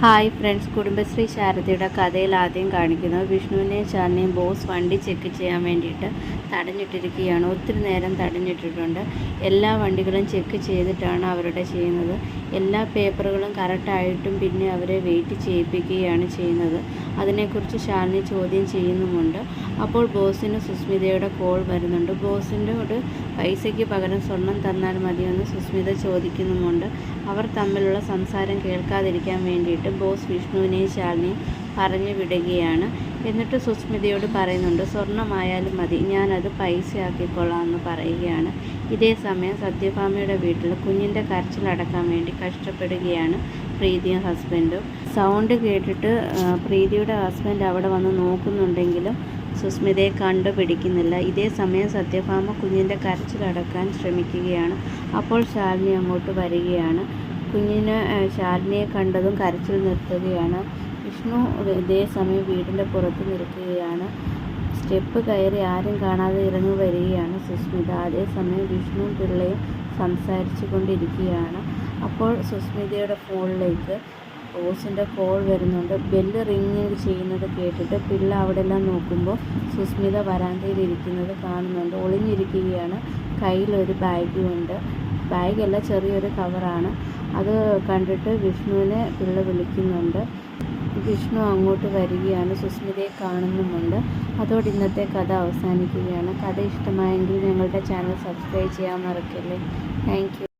Hi friends Kudumbashree ശാരദയുടെ കഥയിൽ ആദ്യം കാണിക്കുന്നത് വിഷ്ണുവിനെയും ചാറിനെയും ബോസ് വണ്ടി ചെക്ക് ചെയ്യാൻ വേണ്ടിയിട്ട് തടഞ്ഞിട്ടിരിക്കുകയാണ്. ഒത്തിരി നേരം തടഞ്ഞിട്ടിട്ടുണ്ട്. എല്ലാ വണ്ടികളും ചെക്ക് ചെയ്തിട്ടാണ് അവരുടെ ചെയ്യുന്നത്. എല്ലാ പേപ്പറുകളും കറക്റ്റായിട്ടും പിന്നെ അവരെ വെയിറ്റ് ചെയ്യിപ്പിക്കുകയാണ് ചെയ്യുന്നത്. അതിനെക്കുറിച്ച് ശാലിനി ചോദ്യം ചെയ്യുന്നുമുണ്ട്. അപ്പോൾ ബോസിന് സുസ്മിതയുടെ കോൾ വരുന്നുണ്ട്. ബോസിന്റെ പൈസയ്ക്ക് പകരം സ്വർണം തന്നാൽ മതിയെന്ന് സുസ്മിത ചോദിക്കുന്നുമുണ്ട്. അവർ തമ്മിലുള്ള സംസാരം കേൾക്കാതിരിക്കാൻ വേണ്ടിയിട്ട്. ബോസ് വിഷ്ണുവിനെയും ശാലിനെയും പറഞ്ഞു വിടുകയാണ്. എന്നിട്ട് സുസ്മിതയോട് പറയുന്നുണ്ട് സ്വർണമായാലും മതി ഞാനത് എന്ന് പറയുകയാണ്. ഇതേ സമയം സത്യഭാമയുടെ വീട്ടിൽ കുഞ്ഞിന്റെ കരച്ചിലടക്കാൻ വേണ്ടി കഷ്ടപ്പെടുകയാണ് പ്രീതിയും ഹസ്ബൻഡും. സൗണ്ട് കേട്ടിട്ട് പ്രീതിയുടെ ഹസ്ബൻഡ് അവിടെ വന്ന് നോക്കുന്നുണ്ടെങ്കിലും സുസ്മിതയെ കണ്ടുപിടിക്കുന്നില്ല. ഇതേ സമയം സത്യഭാമ കുഞ്ഞിന്റെ കരച്ചിലടക്കാൻ ശ്രമിക്കുകയാണ്. അപ്പോൾ ശാലിനി അങ്ങോട്ട് വരികയാണ്. കുഞ്ഞിന് ശാലിനിയെ കണ്ടതും കരച്ചിൽ നിർത്തുകയാണ്. വിഷ്ണു ഇതേ സമയം വീടിന്റെ പുറത്ത് നിൽക്കുകയാണ്. സ്റ്റെപ്പ് കയറി ആരും കാണാതെ ഇറങ്ങി വരികയാണ് സുസ്മിത. അതേസമയം വിഷ്ണുവും പിള്ളയും സംസാരിച്ചു കൊണ്ടിരിക്കുകയാണ് അപ്പോൾ സുസ്മിതയുടെ ഫോണിലേക്ക് ബോസിന്റെ കോൾ വരുന്നുണ്ട്. ബെല്ല് റിങ് ചെയ്യുന്നത് കേട്ടിട്ട് പിള്ള അവിടെ എല്ലാം നോക്കുമ്പോൾ സുസ്മിത വരാന്തയിൽ ഇരിക്കുന്നത് കാണുന്നുണ്ട്. ഒളിഞ്ഞിരിക്കുകയാണ്. കയ്യിലൊരു ബാഗുമുണ്ട് ബാഗല്ല ചെറിയൊരു കവറാണ്. അത് കണ്ടിട്ട് വിഷ്ണുവിനെ പിള്ള വിളിക്കുന്നുണ്ട്. വിഷ്ണു അങ്ങോട്ട് വരികയാണ് സുസ്മിതയെ കാണുന്നുമുണ്ട്. അതോടെ ഇന്നത്തെ കഥ അവസാനിക്കുകയാണ്. കഥ ഇഷ്ടമായെങ്കിൽ ഞങ്ങളുടെ ചാനൽ സബ്സ്ക്രൈബ് ചെയ്യാൻ മറക്കല്ലേ. താങ്ക്